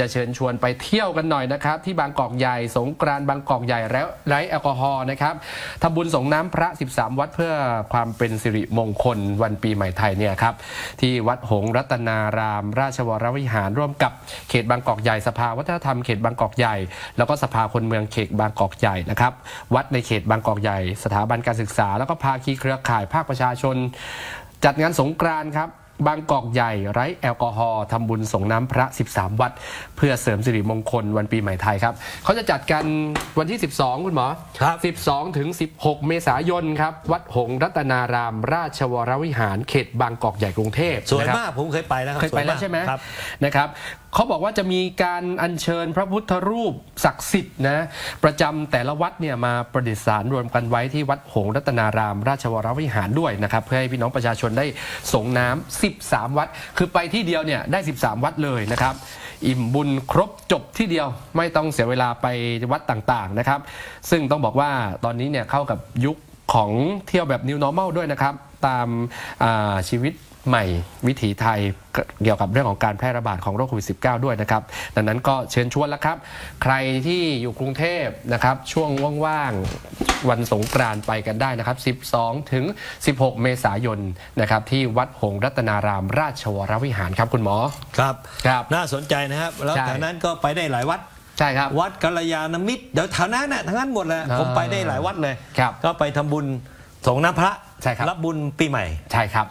จะเชิญชวนไปเที่ยวกันหน่อยนะครับ ที่บางกอกใหญ่สงกรานบางกอกใหญ่แล้วไร้แอลกอฮอล์นะครับทำบุญส่งน้ำพระ 13 วัดเพื่อความเป็นสิริมงคลวันปีใหม่ไทยเนี่ยครับที่วัดหงรัตนาราม ราชวรวิหารร่วมกับเขตบางกอกใหญ่สภาวัฒนธรรมเขตบางกอกใหญ่ แล้วก็สภาคนเมืองเขตบางกอกใหญ่นะครับวัดในเขตบางกอกใหญ่ สถาบันการศึกษา แล้วก็ภาคีเครือข่ายภาคประชาชน จัดงานสงกรานครับ บางกอกใหญ่ไร้แอลกอฮอล์ทำบุญส่งน้ำพระ 13 วัด เพื่อเสริมสิริมงคลวันปีใหม่ไทยครับเขาจะจัดกันวันที่ 12 คุณหมอครับ 12 ถึง 16 เมษายนครับ วัดหงส์รัตนาราม ราชวรวิหารเขตบางกอกใหญ่กรุงเทพสวยนะครับมากผมเคยไปแล้วครับเคยไปสแล้วใช่ไหมครับนะครับเขาบอกว่าจะมีการอัญเชิญพระพุทธรูปศักดิ์สิทธิ์นะประจำแต่ละวัดเนี่ยมาประดิษฐานรวมกันไว้ที่วัดหงส์รัตนาราม ราชวรวิหารด้วยนะครับ เพื่อให้พี่น้องประชาชนได้ส่งน้ำ13 วัด คือไปที่เดียวเนี่ยได้ 13 วัดเลยนะครับ อิ่มบุญครบจบที่เดียวไม่ต้องเสียเวลาไปวัดต่างๆนะครับ ซึ่งต้องบอกว่าตอนนี้เนี่ยเข้ากับยุคของเที่ยวแบบ New Normal ด้วยนะครับ ตามอ่าชีวิตใหม่วิถีไทยเกี่ยวกับเรื่องของการแพร่ระบาดของโรคโควิด -19 ด้วยนะครับ ดังนั้นก็เชิญชวนแล้วครับ ใครที่อยู่กรุงเทพนะครับ ช่วงว่างๆ วันสงกรานต์ไปกันได้นะครับ 12 ถึง 16 เมษายนนะครับ ที่วัดหงส์รัตนารามราชวรวิหารครับคุณหมอ ครับครับน่าสนใจนะครับ แล้วใช่แถวนั้นก็ไปได้หลายวัดใช่ครับ วัดกัลยาณมิตรเดี๋ยวแถวนั้นน่ะทั้งนั้นหมดเลยอ่าผมไปได้หลายวัดเลยครับก็ไปทำบุญ ส่งน้ำพระ ใช่ครับ รับบุญปีใหม่ ใช่ครับ